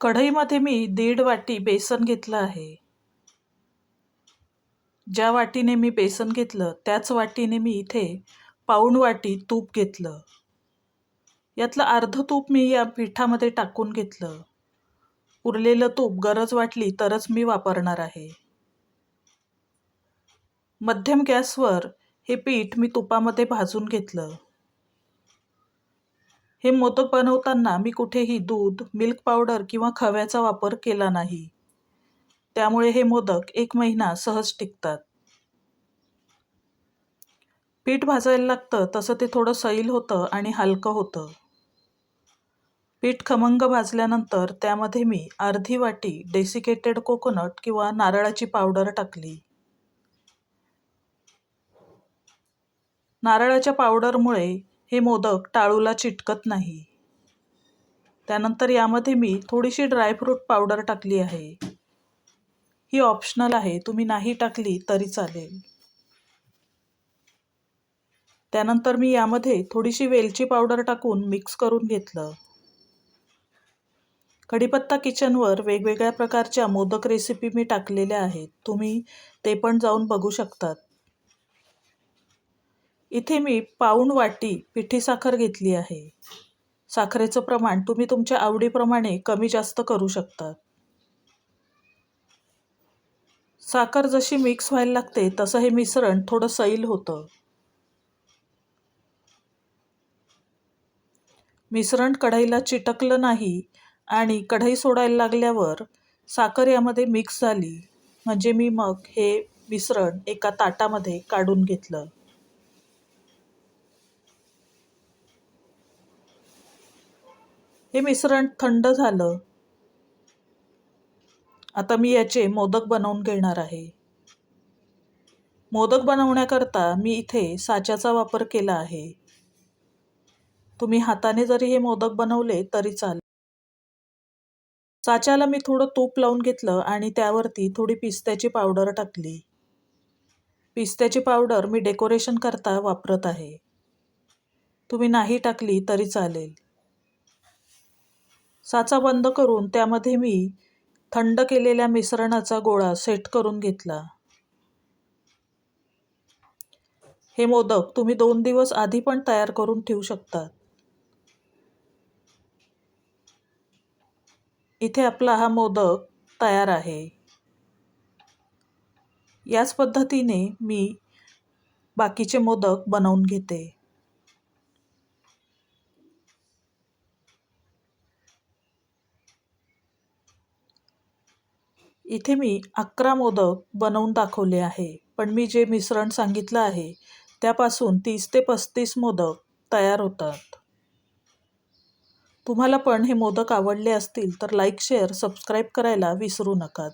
कढईमध्ये मी दीड वाटी बेसन घेतलं आहे. ज्या वाटीने मी बेसन घेतलं त्याच वाटीने मी इथे पाऊण वाटी तूप घेतलं. यातलं अर्ध तूप मी या पिठामध्ये टाकून घेतलं. उरलेलं तूप गरज वाटली तरच मी वापरणार आहे. मध्यम गॅसवर हे पीठ मी तुपामध्ये भाजून घेतलं. हे मोदक बनवताना मी कुठेही दूध मिल्क पावडर किंवा खव्याचा वापर केला नाही. त्यामुळे हे मोदक एक महिना सहज टिकतात. पीठ भाजायला लागतं तसं ते थोडं सैल होतं आणि हलकं होतं. पीठ खमंग भाजल्यानंतर त्यामध्ये मी अर्धी वाटी डेसिकेटेड कोकोनट किंवा नारळाची पावडर टाकली. नारळाच्या पावडरमुळे हे मोदक टाळूला चिटकत नाही. त्यानंतर यामध्ये मी थोडीशी ड्रायफ्रूट पावडर टाकली आहे. ही ऑप्शनल आहे तुम्ही नाही टाकली तरी चालेल. त्यानंतर मी यामध्ये थोडीशी वेलची पावडर टाकून मिक्स करून घेतलं. कढीपत्ता किचनवर वेगवेगळ्या प्रकारच्या मोदक रेसिपी मी टाकलेल्या आहेत. तुम्ही ते पण जाऊन बघू शकतात. इथे मी पाऊण वाटी पिठी साखर घेतली आहे. साखरेचं प्रमाण तुम्ही तुमच्या आवडीप्रमाणे कमी जास्त करू शकता. साखर जशी मिक्स व्हायला लागते तसं हे मिश्रण थोडं सैल होतं. मिश्रण कढईला चिटकलं नाही आणि कढई सोडायला लागल्यावर साखर यामध्ये मिक्स झाली. म्हणजे मी मग हे मिश्रण एका ताटामध्ये काढून घेतलं. हे मिश्रण थंड झालं. आता मी याचे मोदक बनवून घेणार आहे. मोदक बनवण्याकरता मी इथे साच्याचा वापर केला आहे. तुम्ही हाताने जरी हे मोदक बनवले तरी चालेल. साच्याला मी थोडं तूप लावून घेतलं आणि त्यावरती थोडी पिस्त्याची पावडर टाकली. पिस्त्याची पावडर मी डेकोरेशन करता वापरत आहे. तुम्ही नाही टाकली तरी चालेल. साचा बंद करून त्यामध्ये मी थंड केलेल्या मिश्रणाचा गोळा सेट करून घेतला. हे मोदक तुम्ही दोन दिवस आधी पण तयार करून ठेवू शकतात. इथे आपला हा मोदक तयार आहे. याच पद्धतीने मी बाकीचे मोदक बनवून घेते. इथे मी अकरा मोदक बनवून दाखवले आहे पण मी जे मिश्रण सांगितलं आहे त्यापासून तीस ते पस्तीस मोदक तयार होतात. तुम्हाला पण हे मोदक आवडले असतील तर लाईक शेअर सबस्क्राईब करायला विसरू नका.